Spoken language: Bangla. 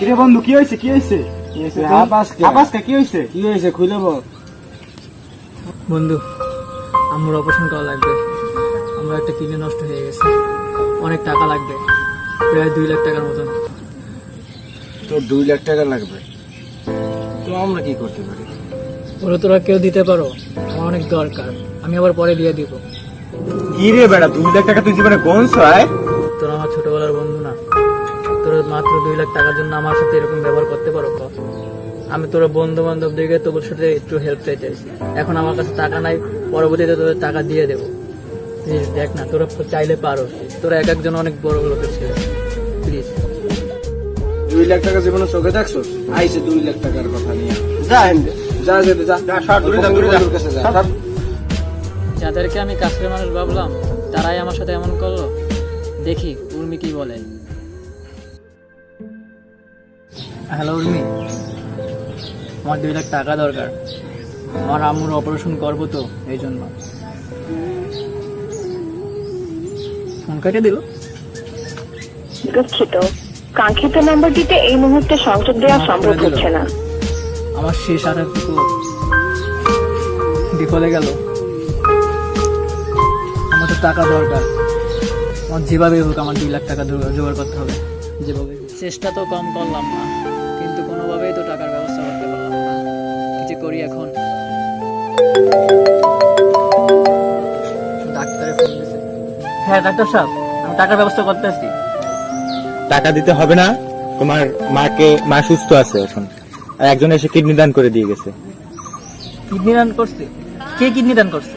কিরে বন্ধু কি হয়েছে কি হয়েছে আবাসকে। আবাসকে কি হয়েছে কি হয়েছে খুলে বল। বন্ধু আমার অপারেশন করা লাগবে। আমার একটা কিডনি নষ্ট হয়ে গেছে। অনেক টাকা লাগবে। প্রায় দুই লাখ টাকার মতন। তোর দুই লাখ টাকা লাগবে? তো আমরা কি করতে পারি? ওরা তোরা কেউ দিতে পারো? আমার অনেক দরকার। আমি আবার পরে দিয়ে দিব। কি রে বেড়া দুই লাখ টাকা তুই জীবনে কোন ছয় তোরা আমার ছোটবেলার বন্ধু না। তোরা মাত্র দুই লাখ টাকার জন্য আমার সাথে এরকম ব্যবহার করতে পারো তো আমি তোরা বন্ধু বান্ধব দেখে তোর সাথে একটু হেল্প চাইতে চাইছি এখন আমার কাছে টাকা নাই পরবর্তীতে তোদের টাকা দিয়ে দেবো। প্লিজ দেখ না তোরা চাইলে পারো। তোরা এক একজন অনেক বড় লোকের ছেলে। প্লিজ দুই লাখ টাকা জীবনে চোখে দেখছ? আইসে দুই লাখ টাকার কথা নিয়ে। যা হেন্দে যা যেতে যা। যাদেরকে আমি কাছের মানুষ ভাবলাম তারাই আমার সাথে এমন করল? দেখি উর্মি কি বলে। হ্যালো উর্মি আমার দুই লাখ টাকা দরকার। আমার আম্মুর অপারেশন করব তো এই জন্য। ফোন কেটে দিল? দুঃখিত। কাঙ্ক্ষিত নম্বরটিতে এই মুহূর্তে সংযোগ দেওয়া মাফ সম্ভব হচ্ছে না। আমার শেষ আঠাটুকু বিফলে গেল। আমার তো টাকা দরকার। আমার যেভাবে হোক আমার দুই লাখ টাকা জোগাড় করতে হবে। যেভাবে। চেষ্টা তো কম করলাম না কিন্তু কোনোভাবেই তো টাকার ব্যবস্থা করতে পারলাম না। কিছু করি এখন? ডাক্তারে ফোন দিছে। হ্যাঁ ডাক্তার সাহেব আমি টাকার ব্যবস্থা করতেছি টাকা দিতে হবে না তোমার মাকে মা সুস্থ আছে এখন। আর একজন এসে কিডনি দান করে দিয়ে গেছে। কিডনি দান করছে? কে কিডনি দান করছে?